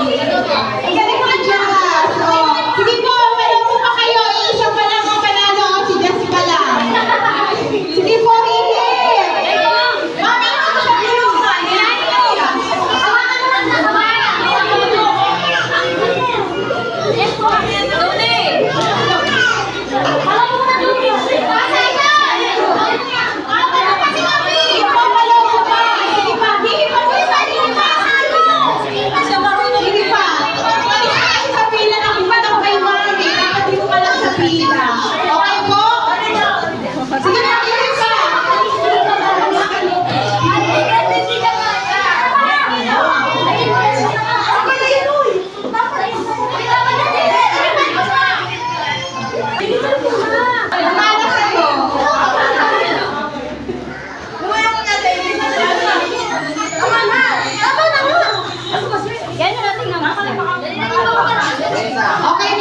Hallelujah. Okay